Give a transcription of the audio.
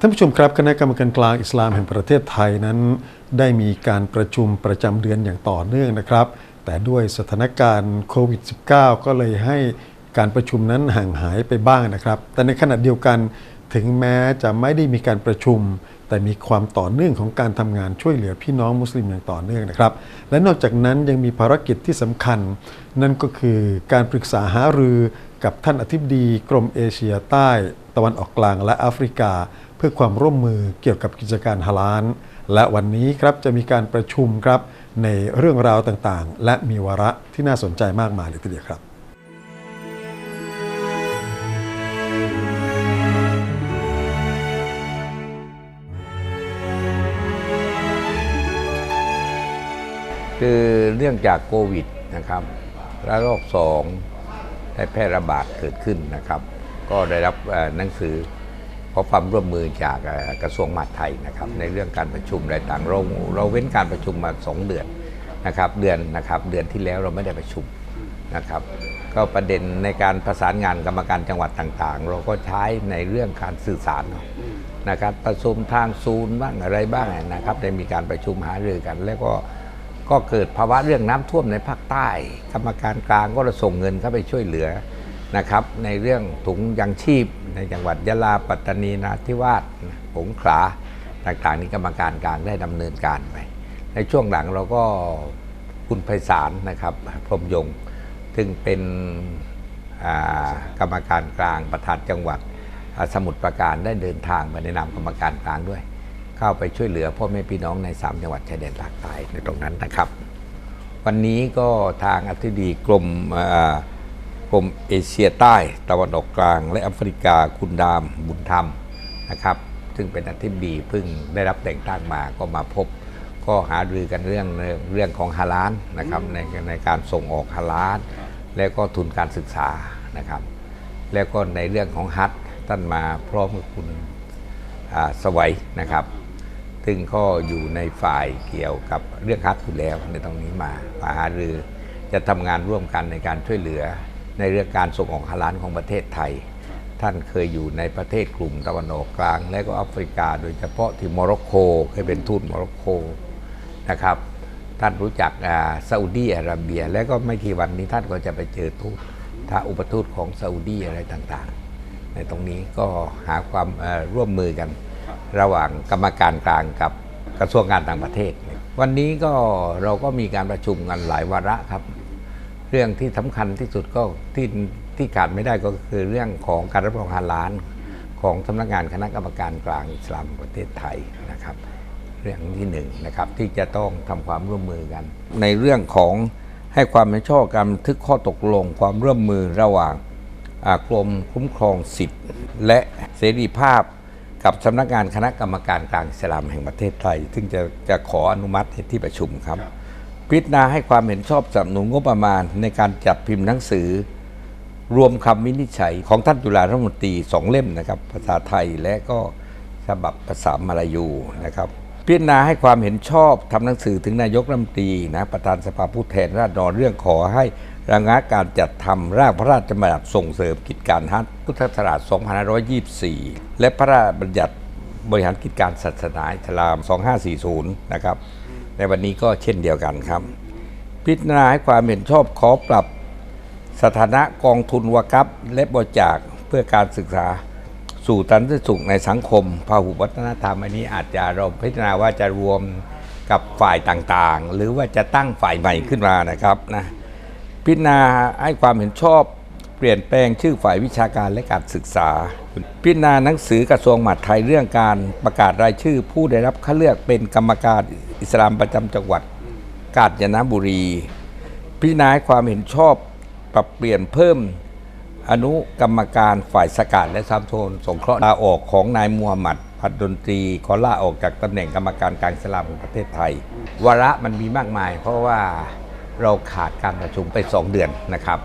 ท่านผู้ชมครับคณะกรรมการกลางอิสลามแห่งประเทศไทยนั้น ได้มีการประชุมประจำเดือนอย่างต่อเนื่องนะครับ แต่ด้วยสถานการณ์โควิด -19 ก็เลยให้การประชุมนั้นห่างหายไปบ้างนะครับ แต่ในขณะเดียวกันถึงแม้จะไม่ได้มีการประชุม แต่มีความต่อเนื่องของการทำงานช่วยเหลือพี่น้องมุสลิมอย่างต่อเนื่องนะครับ และนอกจากนั้นยังมีภารกิจที่สำคัญ นั่นก็คือการปรึกษาหารือ กับท่านอธิบดีกรมเอเชียใต้ ตะวันออกกลางและแอฟริกา เพื่อความร่วมมือเกี่ยวกับกิจการฮาลาลและวันนี้ครับจะมีการประชุมครับในเรื่องราวต่างๆ และมีวาระที่น่าสนใจมากมายเลยทีเดียวครับคือเรื่องจากโควิดนะครับ และโรคสอง ได้แพร่ระบาดเกิดขึ้นนะครับ ก็ได้รับหนังสือขอความร่วมมือจากกระทรวงมหาดไทยนะครับ ในเรื่องการประชุมอะไรต่างเราเราเว้นการประชุมมา 2 เดือนนะครับเดือนนะครับเดือนที่แล้วเราไม่ได้ประชุมนะครับ ก็ประเด็นในการประสานงานกรรมการจังหวัดต่างๆ เราก็ใช้ในเรื่องการสื่อสารนะครับประชุมทางซูนบ้างอะไรบ้างนะครับได้มีการประชุมหารือกันแล้วก็ ก็เกิดภาวะเรื่องน้ำท่วมในภาคใต้ กรรมการกลางก็จะส่งเงินเข้าไปช่วยเหลือนะครับ ในเรื่องถุงยังชีพ ในจังหวัดยะลาปัตตานีนาทิวาสสงขลาต่างๆนี้กรรมการกลางได้ดำเนินการไปในช่วงหลังเราก็คุณไพศาลนะครับพรมยงซึ่งเป็นกรรมการกลางประธานจังหวัดสมุทรปราการได้เดินทางไปในนามกรรมการกลางด้วย เข้าไปช่วยเหลือพ่อแม่พี่น้องใน 3 จังหวัดชายแดนภาคใต้ในตรงนั้นนะครับ วันนี้ก็ทางอธิบดีกรมอ่ากรมเอเชียใต้ ตะวันออกกลาง และแอฟริกาคุณดามบุญธรรมนะครับ ซึ่งเป็นอธิบดีเพิ่งได้รับแต่งตั้งมาก็มาพบ ก็หารือกันเรื่องเรื่องของฮาลานนะครับในในการส่งออกฮาลานแล้วก็ทุนการศึกษานะครับ แล้วก็ในเรื่องของฮัทท่านมาพร้อมกับคุณอ่าสวัยนะครับ ซึ่งก็อยู่ในฝ่ายเกี่ยวกับเรื่องฮัทอยู่แล้วในตรงนี้มามาหารือจะทำงานร่วมกันในการช่วยเหลือ ในเรื่องการส่งออกฮาลานของประเทศไทย ท่านเคยอยู่ในประเทศกลุ่มตะวันออกกลาง และก็แอฟริกา โดยเฉพาะที่โมร็อกโกเคยเป็นทูตโมร็อกโกนะครับท่านรู้จักอ่าซาอุดีอาระเบีย และก็ไม่กี่วันนี้ท่านก็จะไปเจอทูตถ้าอุปทูตของซาอุดีอะไรต่างๆ ในตรงนี้ก็หาความร่วมมือกัน ระหว่างกรรมการกลางกับกระทรวงการต่างประเทศ วันนี้ก็เราก็มีการประชุมกันหลายวาระครับ เรื่องที่สำคัญที่สุดก็ที่ที่ขาดไม่ได้ก็คือเรื่องของการรับรองฮาลาลของสำนักงานคณะกรรมการกลางอิสลามประเทศไทยนะครับ เรื่องที่หนึ่งนะครับที่จะต้องทำความร่วมมือกัน ในเรื่องของให้ความเห็นชอบการบันทึกข้อตกลงความร่วมมือระหว่างกรมคุ้มครองสิทธิ์ และเสรีภาพ กับสำนักงานคณะกรรมการกลางอิสลามแห่งประเทศไทย ซึ่งจะจะขออนุมัติให้ที่ประชุมครับ พิจารณาให้ความเห็นชอบสนับสนุนงบประมาณ ในการจัดพิมพ์หนังสือ รวมคำวินิจฉัยของท่านจุฬารัฐมนตรีสองเล่มนะครับ ภาษาไทยและก็ฉบับภาษามาลายูนะครับ พิจารณาให้ความเห็นชอบทำหนังสือถึงนายกรัฐมนตรีนะประธานสภาผู้แทนราษฎรเรื่องขอให้ ระงับการจัดทำร่างพระราชบัญญัติส่งเสริมกิจการฮัทพุทธศักราช 2524 และพระราชบัญญัติบริหารกิจการศาสนาอิสลาม 2540 นะครับ ในวันนี้ก็เช่นเดียวกันครับ พิจารณาให้ความเห็นชอบขอปรับสถานะกองทุนวกับและบริจาคเพื่อการศึกษาสู่ตันติสุขในสังคมพหุวัฒนธรรมอันนี้อาจจะเราพิจารณาว่าจะรวมกับฝ่ายต่างๆ หรือว่าจะตั้งฝ่ายใหม่ขึ้นมานะครับนะ พิจารณาให้ความเห็นชอบเปลี่ยนแปลงชื่อฝ่ายวิชาการและการศึกษา พิจารณาหนังสือกระทรวงมหาดไทยเรื่องการประกาศรายชื่อ ผู้ได้รับคัดเลือกเป็นกรรมการอิสลามประจำจังหวัด กาญจนบุรี พิจารณาให้ความเห็นชอบปรับเปลี่ยนเพิ่ม อนุกรรมการฝ่ายสกัดและสามโทนสงเคราะห์ลาออกของนายมูฮัมหมัดผัดดนตรีขอลาออกจากตำแหน่งกรรมการกางอิสลามแห่งประเทศไทย วาระมันมีมากมาย เพราะว่า เราขาดการประชุมไป 2 เดือนนะครับ